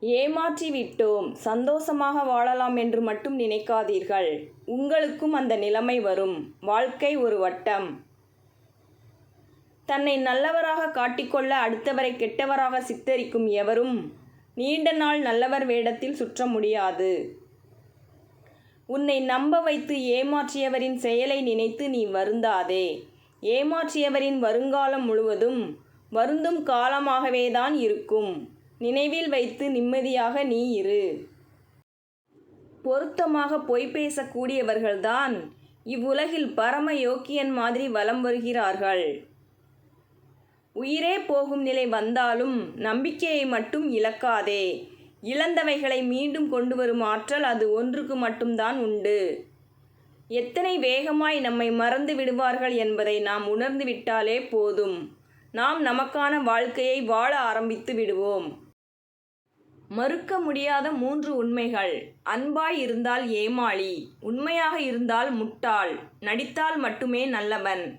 ஏமாற்றிவிட்டோம். சந்தோஷமாக வாழலாம் என்று மட்டும் நினைக்காதீர்கள். உங்களுக்கும் அந்த நிலைமை வரும். வாழ்க்கை ஒரு வட்டம். தன்னை நல்லவராக காட்டிக்கொள்ள அடுத்தவரை கெட்டவராக சித்தரிக்கும் எவரும் நீண்ட நாள் நல்லவர் வேடத்தில் சுற்ற முடியாது. உன்னை நம்ப வைத்து ஏமாற்றியவரின் செயலை நினைத்து நீ வருந்தாதே. ஏமாற்றியவரின் வருங்காலம் முழுவதும் வருந்தும் காலமாகவேதான் இருக்கும். நினைவில் வைத்து நிம்மதியாக நீ இரு. பொருத்தமாக பொய் பேசக்கூடியவர்கள்தான் இவ்வுலகில் பரம யோக்கியன் மாதிரி வலம் வருகிறார்கள். உயிரே போகும் நிலை வந்தாலும் நம்பிக்கையை மட்டும் இழக்காதே. இழந்தவைகளை மீண்டும் கொண்டு வரும் ஆற்றல் அது ஒன்றுக்கு மட்டும்தான் உண்டு. எத்தனை வேகமாய் நம்மை மறந்து விடுவார்கள் என்பதை நாம் உணர்ந்து விட்டாலே போதும். நாம் நமக்கான வாழ்க்கையை வாழ ஆரம்பித்து விடுவோம். மறுக்க முடியாத மூன்று உண்மைகள். அன்பாய் இருந்தால் ஏமாளி உண்மையாக இருந்தால் முட்டாள் நடித்தால் மட்டுமே நல்லவன்.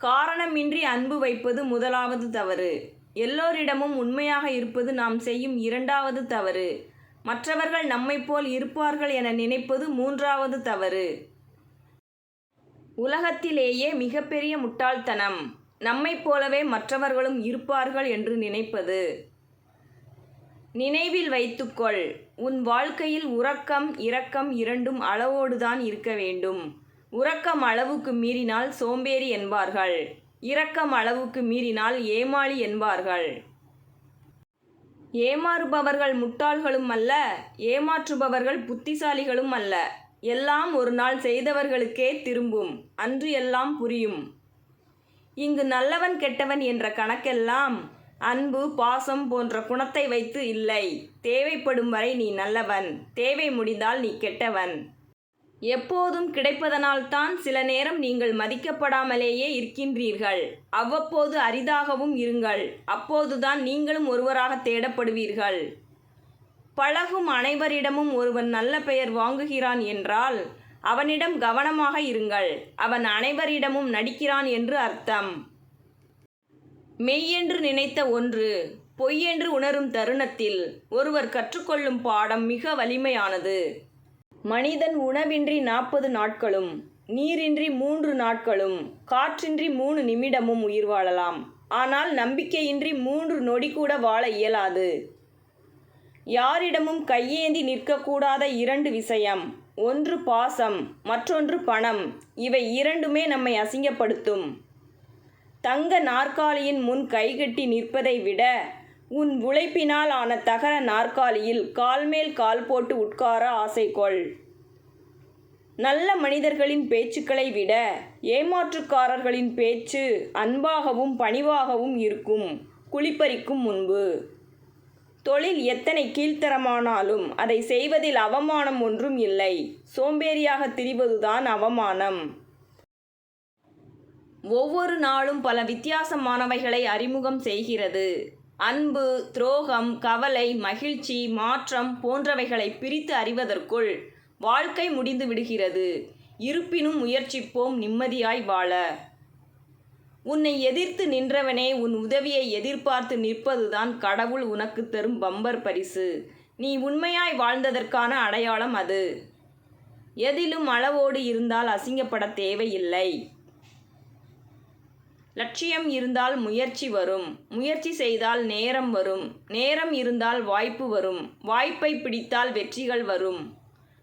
காரணமின்றி அன்பு வைப்பது முதலாவது தவறு. எல்லோரிடமும் உண்மையாக இருப்பது நாம் செய்யும் இரண்டாவது தவறு. மற்றவர்கள் நம்மை போல் இருப்பார்கள் என நினைப்பது மூன்றாவது தவறு. உலகத்திலேயே மிகப்பெரிய முட்டாள்தனம். நம்மைப் போலவே மற்றவர்களும் இருப்பார்கள் என்று நினைப்பது. நினைவில் வைத்துக்கொள். உன் வாழ்க்கையில் உறக்கம் இரக்கம் இரண்டும் அளவோடுதான் இருக்க வேண்டும். உறக்கம் அளவுக்கு மீறினால் சோம்பேறி என்பார்கள். இரக்கம் அளவுக்கு மீறினால் ஏமாளி என்பார்கள். ஏமாறுபவர்கள் முட்டாள்களும் அல்ல ஏமாற்றுபவர்கள் புத்திசாலிகளும் அல்ல. எல்லாம் ஒரு நாள் செய்தவர்களுக்கே திரும்பும். அன்று எல்லாம் புரியும். இங்கு நல்லவன் கெட்டவன் என்ற கணக்கெல்லாம் அன்பு பாசம் போன்ற குணத்தை வைத்து இல்லை. தேவைப்படும் வரை நீ நல்லவன். தேவை முடிந்தால் நீ கெட்டவன். எப்போதும் கிடைப்பதனால்தான் சில நேரம் நீங்கள் மதிக்கப்படாமலேயே இருக்கின்றீர்கள். அவ்வப்போது அரிதாகவும் இருங்கள். அப்போதுதான் நீங்களும் ஒருவராக தேடப்படுவீர்கள். பழகும் அனைவரிடமும் ஒருவன் நல்ல பெயர் வாங்குகிறான் என்றால் அவனிடம் கவனமாக இருங்கள். அவன் அனைவரிடமும் நடிக்கிறான் என்று அர்த்தம். மெய்யென்று நினைத்த ஒன்று பொய்யென்று உணரும் தருணத்தில் ஒருவர் கற்றுக்கொள்ளும் பாடம் மிக வலிமையானது. மனிதன் உணவின்றி நாற்பது நாட்களும் நீரின்றி மூன்று நாட்களும் காற்றின்றி மூணு நிமிடமும் உயிர் வாழலாம். ஆனால் நம்பிக்கையின்றி மூன்று நொடி கூட வாழ இயலாது. யாரிடமும் கையேந்தி நிற்கக்கூடாத இரண்டு விஷயம் ஒன்று பாசம் மற்றொன்று பணம். இவை இரண்டுமே நம்மை அசிங்கப்படுத்தும். தங்க நாற்காலியின் முன் கைகட்டி நிற்பதை விட உன் உழைப்பினால் ஆன தகர நாற்காலியில் கால்மேல் கால் போட்டு உட்கார ஆசை கொள். நல்ல மனிதர்களின் பேச்சுக்களை விட ஏமாற்றுக்காரர்களின் பேச்சு அன்பாகவும் பணிவாகவும் இருக்கும் குளிப்பறிக்கும் முன்பு. தொழில் எத்தனை கீழ்த்தரமானாலும் அதை செய்வதில் அவமானம் ஒன்றும் இல்லை. சோம்பேறியாக திரிவதுதான் அவமானம். ஒவ்வொரு நாளும் பல வித்தியாசமானவைகளை அறிமுகம் செய்கிறது. அன்பு துரோகம் கவலை மகிழ்ச்சி மாற்றம் போன்றவைகளை பிரித்து அறிவதற்குள் வாழ்க்கை முடிந்து விடுகிறது. இருப்பினும் முயற்சிப்போம் நிம்மதியாய் வாழ. உன்னை எதிர்த்து நின்றவனே உன் உதவியை எதிர்பார்த்து நிற்பதுதான் கடவுள் உனக்கு தரும் பம்பர் பரிசு. நீ உண்மையாய் வாழ்ந்ததற்கான அடையாளம் அது. எதிலும் அளவோடு இருந்தால் அசிங்கப்பட தேவையில்லை. லட்சியம் இருந்தால் முயற்சி வரும். முயற்சி செய்தால் நேரம் வரும். நேரம் இருந்தால் வாய்ப்பு வரும். வாய்ப்பை பிடித்தால் வெற்றிகள் வரும்.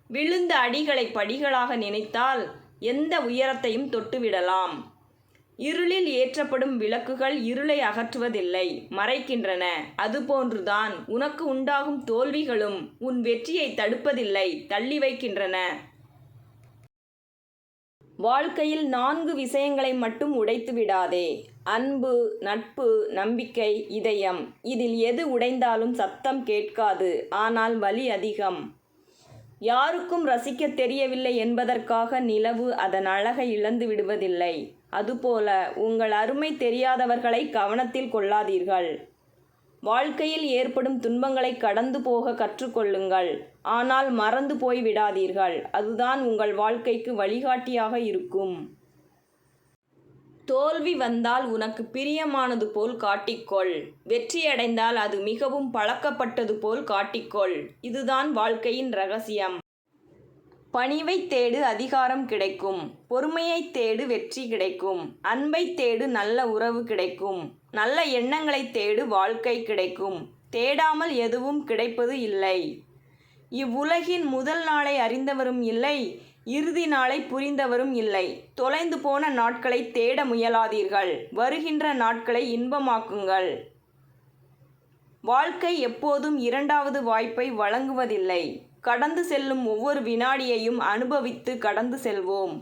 விழுந்த அடிகளை படிகளாக நினைத்தால் எந்த உயரத்தையும் தொட்டுவிடலாம். இருளில் ஏற்றப்படும் விளக்குகள் இருளை அகற்றுவதில்லை மறைக்கின்றன. அதுபோன்றுதான் உனக்கு உண்டாகும் தோல்விகளும் உன் வெற்றியை தடுப்பதில்லை தள்ளி வைக்கின்றன. வாழ்க்கையில் நான்கு விஷயங்களை மட்டும் உடைத்து விடாதே. அன்பு நட்பு நம்பிக்கை இதயம். இதில் எது உடைந்தாலும் சத்தம் கேட்காது. ஆனால் வலி அதிகம். யாருக்கும் ரசிக்க தெரியவில்லை என்பதற்காக நிலவு அதன் அழகை இழந்து விடுவதில்லை. அதுபோல உங்கள் அருமை தெரியாதவர்களை கவனத்தில் கொள்ளாதீர்கள். வாழ்க்கையில் ஏற்படும் துன்பங்களை கடந்து போக கற்றுக்கொள்ளுங்கள். ஆனால் மறந்து போய் விடாதீர்கள். அதுதான் உங்கள் வாழ்க்கைக்கு வழிகாட்டியாக இருக்கும். தோல்வி வந்தால் உனக்கு பிரியமானது போல் காட்டிக்கொள். வெற்றியடைந்தால் அது மிகவும் பழக்கப்பட்டது போல் காட்டிக்கொள். இதுதான் வாழ்க்கையின் ரகசியம். பணிவைத் தேடு அதிகாரம் கிடைக்கும். பொறுமையைத் தேடு வெற்றி கிடைக்கும். அன்பைத் தேடு நல்ல உறவு கிடைக்கும். நல்ல எண்ணங்களைத் தேடு வாழ்க்கை கிடைக்கும். தேடாமல் எதுவும் கிடைப்பது இல்லை. இவ்வுலகின் முதல் நாளை அறிந்தவரும் இல்லை இறுதி நாளை புரிந்தவரும் இல்லை. தொலைந்து போன நாட்களை தேட முயலாதீர்கள். வருகின்ற நாட்களை இன்பமாக்குங்கள். வாழ்க்கை எப்போதும் இரண்டாவது வாய்ப்பை வழங்குவதில்லை. கடந்து செல்லும் ஒவ்வொரு வினாடியையும் அனுபவித்து கடந்து செல்வோம்.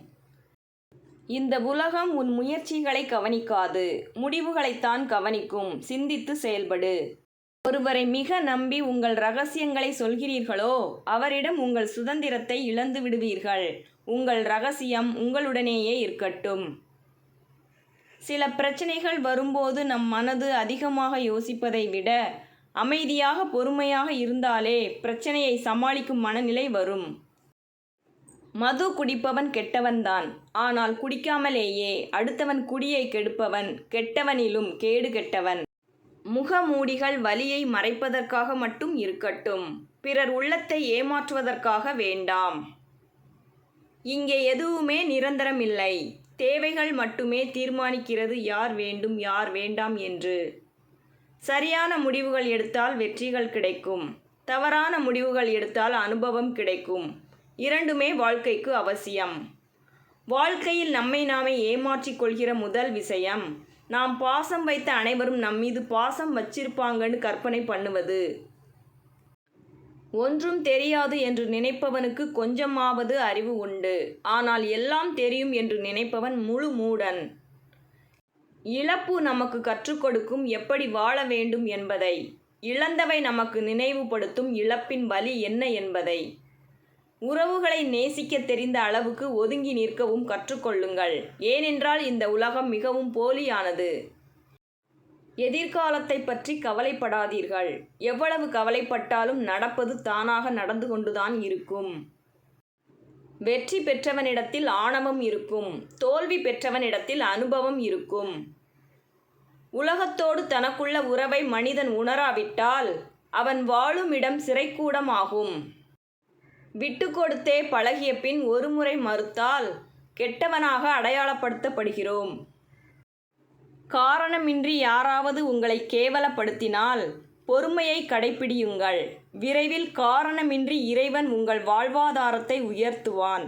இந்த உலகம் உன் முயற்சிகளை கவனிக்காது. முடிவுகளைத்தான் கவனிக்கும். சிந்தித்து செயல்படு. ஒருவரை மிக நம்பி உங்கள் ரகசியங்களை சொல்கிறீர்களோ அவரிடம் உங்கள் சுதந்திரத்தை இழந்து விடுவீர்கள். உங்கள் ரகசியம் உங்களுடனேயே இருக்கட்டும். சில பிரச்சனைகள் வரும்போது நம் மனது அதிகமாக யோசிப்பதை விட அமைதியாக பொறுமையாக இருந்தாலே பிரச்சனையை சமாளிக்கும் மனநிலை வரும். மது குடிப்பவன் கெட்டவன்தான். ஆனால் குடிக்காமலேயே அடுத்தவன் குடியை கெடுப்பவன் கெட்டவனிலும் கேடு கெட்டவன். முகமூடிகள் வலியை மறைப்பதற்காக மட்டும் இருக்கட்டும். பிறர் உள்ளத்தை ஏமாற்றுவதற்காக வேண்டாம். இங்கே எதுவுமே நிரந்தரம் இல்லை தேவைகள் மட்டுமே தீர்மானிக்கிறது யார் வேண்டும் யார் வேண்டாம் என்று. சரியான முடிவுகள் எடுத்தால் வெற்றிகள் கிடைக்கும். தவறான முடிவுகள் எடுத்தால் அனுபவம் கிடைக்கும். இரண்டுமே வாழ்க்கைக்கு அவசியம். வாழ்க்கையில் நம்மை நாமே ஏமாற்றிக் கொள்கிற முதல் விஷயம் நாம் பாசம் வைத்த அனைவரும் நம் மீது பாசம் வச்சிருப்பாங்கன்னு கற்பனை பண்ணுவது. ஒன்றும் தெரியாது என்று நினைப்பவனுக்கு கொஞ்சமாவது அறிவு உண்டு. ஆனால் எல்லாம் தெரியும் என்று நினைப்பவன் முழு மூடன். இழப்பு நமக்கு கற்றுக் கொடுக்கும் எப்படி வாழ வேண்டும் என்பதை. இழந்தவை நமக்கு நினைவுபடுத்தும் இழப்பின் வலி என்ன என்பதை. உறவுகளை நேசிக்க தெரிந்த அளவுக்கு ஒதுங்கி நிற்கவும் கற்றுக்கொள்ளுங்கள் ஏனென்றால் இந்த உலகம் மிகவும் போலியானது. எதிர்காலத்தை பற்றி கவலைப்படாதீர்கள். எவ்வளவு கவலைப்பட்டாலும் நடப்பது தானாக நடந்து கொண்டுதான் இருக்கும். வெற்றி பெற்றவனிடத்தில் ஆணவம் இருக்கும். தோல்வி பெற்றவனிடத்தில் அனுபவம் இருக்கும். உலகத்தோடு தனக்குள்ள உறவை மனிதன் உணராவிட்டால் அவன் வாழும் இடம் சிறைக்கூடம் ஆகும் விட்டு கொடுத்தே பழகிய பின் ஒருமுறை மறுத்தால் கெட்டவனாக அடையாளப்படுத்தப்படுகிறோம். காரணமின்றி யாராவது உங்களை கேவலப்படுத்தினால் பொறுமையை கடைப்பிடியுங்கள். விரைவில் காரணமின்றி இறைவன் உங்கள் வாழ்வாதாரத்தை உயர்த்துவான்.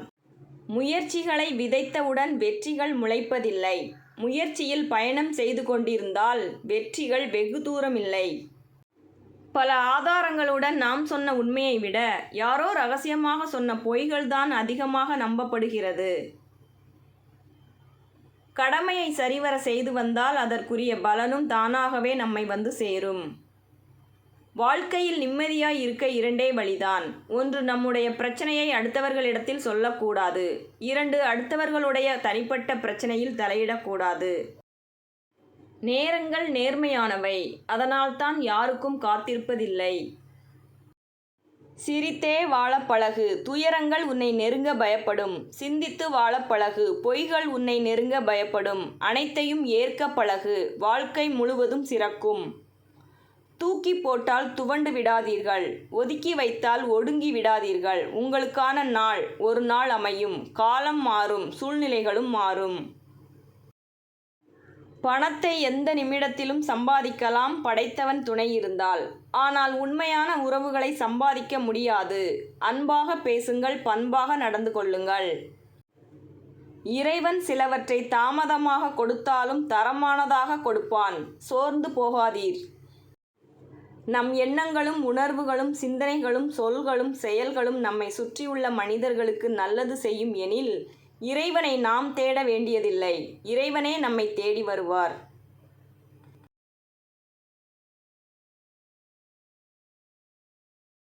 முயற்சிகளை விதைத்தவுடன் வெற்றிகள் முளைப்பதில்லை. முயற்சியில் பயணம் செய்து கொண்டிருந்தால் வெற்றிகள் வெகு தூரம் இல்லை பல ஆதாரங்களுடன் நாம் சொன்ன உண்மையை விட யாரோ ரகசியமாக சொன்ன பொய்கள்தான் அதிகமாக நம்பப்படுகிறது. கடமையை சரிவர செய்து வந்தால் அதற்குரிய பலனும் தானாகவே நம்மை வந்து சேரும். வாழ்க்கையில் நிம்மதியாய் இருக்க இரண்டே வழிதான். ஒன்று நம்முடைய பிரச்சனையை அடுத்தவர்களிடத்தில் சொல்லக்கூடாது. இரண்டு அடுத்தவர்களுடைய தனிப்பட்ட பிரச்சனையில் தலையிடக்கூடாது. நேரங்கள் நேர்மையானவை. அதனால்தான் யாருக்கும் காத்திருப்பதில்லை. சிரித்தே வாழப் பழகு. துயரங்கள் உன்னை நெருங்க பயப்படும். சிந்தித்து வாழப் பழகு. பொய்கள் உன்னை நெருங்க பயப்படும். அனைத்தையும் ஏற்க பழகு. வாழ்க்கை முழுவதும் சிறக்கும். தூக்கி போட்டால் துவண்டு விடாதீர்கள். ஒதுக்கி வைத்தால் ஒடுங்கி விடாதீர்கள். உங்களுக்கான நாள் ஒரு நாள் அமையும். காலம் மாறும். சூழ்நிலைகளும் மாறும். பணத்தை எந்த நிமிடத்திலும் சம்பாதிக்கலாம். படைத்தவன் துணை இருந்தால். ஆனால் உண்மையான உறவுகளை சம்பாதிக்க முடியாது. அன்பாக பேசுங்கள். பண்பாக நடந்து கொள்ளுங்கள். இறைவன் சிலவற்றை தாமதமாக கொடுத்தாலும் தரமானதாக கொடுப்பான். சோர்ந்து போகாதீர். நம் எண்ணங்களும் உணர்வுகளும் சிந்தனைகளும் சொல்களும் செயல்களும் நம்மை சுற்றியுள்ள மனிதர்களுக்கு நல்லது செய்யும் எனில் இறைவனை நாம் தேட வேண்டியதில்லை. இறைவனே நம்மை தேடி வருவார்.